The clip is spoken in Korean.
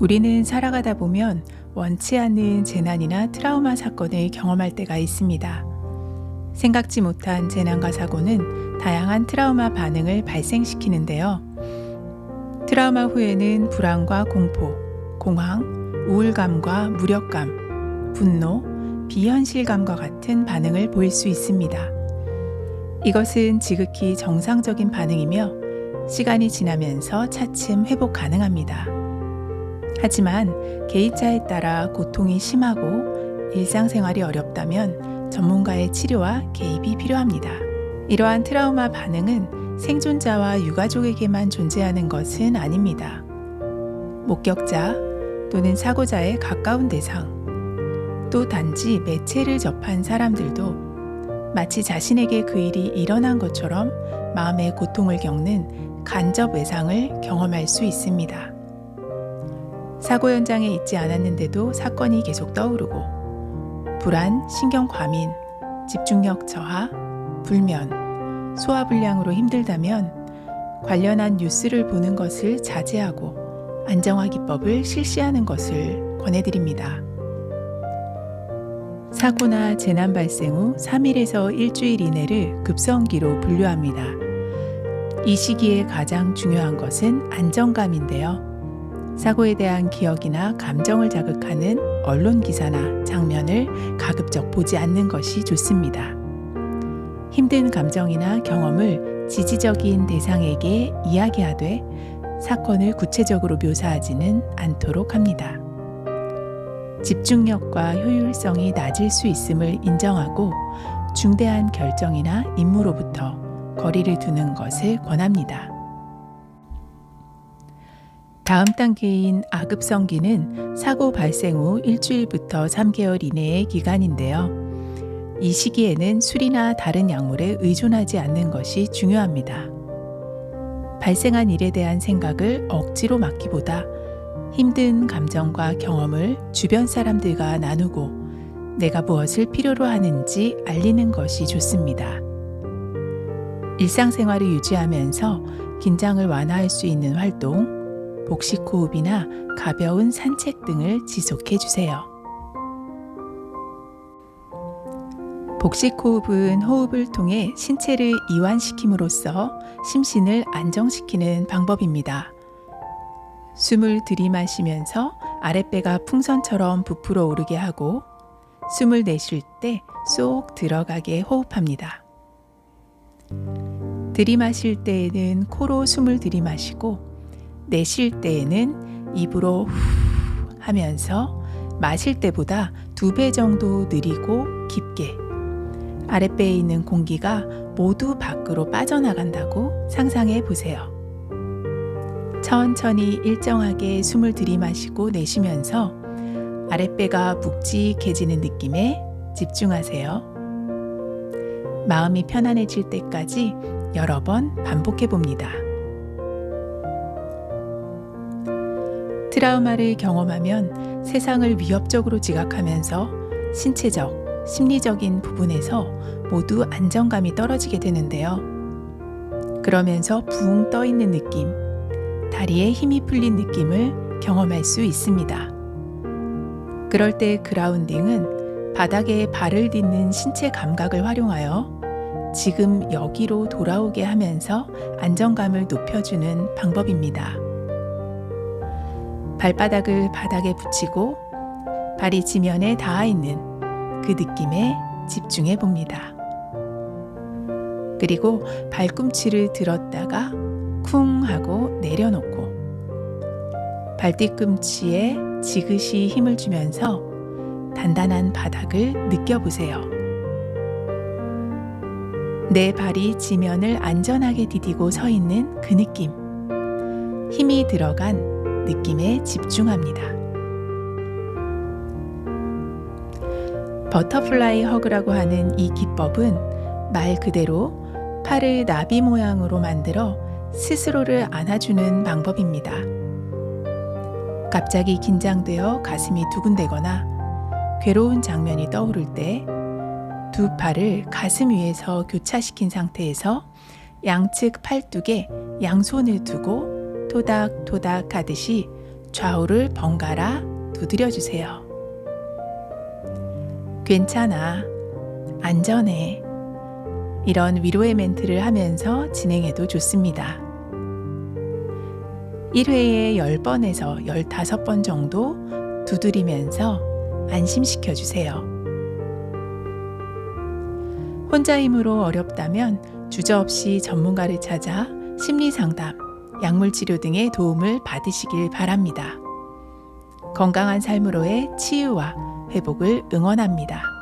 우리는 살아가다 보면 원치 않는 재난이나 트라우마 사건을 경험할 때가 있습니다. 생각지 못한 재난과 사고는 다양한 트라우마 반응을 발생시키는데요. 트라우마 후에는 불안과 공포, 공황, 우울감과 무력감, 분노, 비현실감과 같은 반응을 보일 수 있습니다. 이것은 지극히 정상적인 반응이며 시간이 지나면서 차츰 회복 가능합니다. 하지만 개인차에 따라 고통이 심하고 일상생활이 어렵다면 전문가의 치료와 개입이 필요합니다. 이러한 트라우마 반응은 생존자와 유가족에게만 존재하는 것은 아닙니다. 목격자 또는 사고자의 가까운 대상, 또 단지 매체를 접한 사람들도 마치 자신에게 그 일이 일어난 것처럼 마음의 고통을 겪는 간접 외상을 경험할 수 있습니다. 사고 현장에 있지 않았는데도 사건이 계속 떠오르고 불안, 신경 과민, 집중력 저하, 불면, 소화불량으로 힘들다면 관련한 뉴스를 보는 것을 자제하고 안정화 기법을 실시하는 것을 권해드립니다. 사고나 재난 발생 후 3일에서 일주일 이내를 급성기로 분류합니다. 이 시기에 가장 중요한 것은 안정감인데요. 사고에 대한 기억이나 감정을 자극하는 언론 기사나 장면을 가급적 보지 않는 것이 좋습니다. 힘든 감정이나 경험을 지지적인 대상에게 이야기하되 사건을 구체적으로 묘사하지는 않도록 합니다. 집중력과 효율성이 낮을 수 있음을 인정하고 중대한 결정이나 임무로부터 거리를 두는 것을 권합니다. 다음 단계인 아급성기는 사고 발생 후 일주일부터 3개월 이내의 기간인데요. 이 시기에는 술이나 다른 약물에 의존하지 않는 것이 중요합니다. 발생한 일에 대한 생각을 억지로 막기보다 힘든 감정과 경험을 주변 사람들과 나누고 내가 무엇을 필요로 하는지 알리는 것이 좋습니다. 일상생활을 유지하면서 긴장을 완화할 수 있는 활동, 복식 호흡이나 가벼운 산책 등을 지속해 주세요. 복식 호흡은 호흡을 통해 신체를 이완시킴으로써 심신을 안정시키는 방법입니다. 숨을 들이마시면서 아랫배가 풍선처럼 부풀어 오르게 하고 숨을 내쉴 때 쏙 들어가게 호흡합니다. 들이마실 때에는 코로 숨을 들이마시고 내쉴 때에는 입으로 후 하면서 마실 때보다 두 배 정도 느리고 깊게 아랫배에 있는 공기가 모두 밖으로 빠져나간다고 상상해 보세요. 천천히 일정하게 숨을 들이마시고 내쉬면서 아랫배가 묵직해지는 느낌에 집중하세요. 마음이 편안해질 때까지 여러 번 반복해 봅니다. 트라우마를 경험하면 세상을 위협적으로 지각하면서 신체적, 심리적인 부분에서 모두 안정감이 떨어지게 되는데요. 그러면서 붕 떠 있는 느낌, 다리에 힘이 풀린 느낌을 경험할 수 있습니다. 그럴 때 그라운딩은 바닥에 발을 딛는 신체 감각을 활용하여 지금 여기로 돌아오게 하면서 안정감을 높여주는 방법입니다. 발바닥을 바닥에 붙이고 발이 지면에 닿아 있는 그 느낌에 집중해 봅니다. 그리고 발꿈치를 들었다가 쿵 하고 내려놓고 발뒤꿈치에 지그시 힘을 주면서 단단한 바닥을 느껴보세요. 내 발이 지면을 안전하게 디디고 서 있는 그 느낌. 힘이 들어간 느낌에 집중합니다. 버터플라이 허그라고 하는 이 기법은 말 그대로 팔을 나비 모양으로 만들어 스스로를 안아주는 방법입니다. 갑자기 긴장되어 가슴이 두근대거나 괴로운 장면이 떠오를 때 두 팔을 가슴 위에서 교차시킨 상태에서 양측 팔뚝에 양손을 두고 토닥토닥 하듯이 좌우를 번갈아 두드려 주세요. 괜찮아. 안전해. 이런 위로의 멘트를 하면서 진행해도 좋습니다. 1회에 10번에서 15번 정도 두드리면서 안심시켜 주세요. 혼자 힘으로 어렵다면 주저없이 전문가를 찾아 심리 상담, 약물 치료 등의 도움을 받으시길 바랍니다. 건강한 삶으로의 치유와 회복을 응원합니다.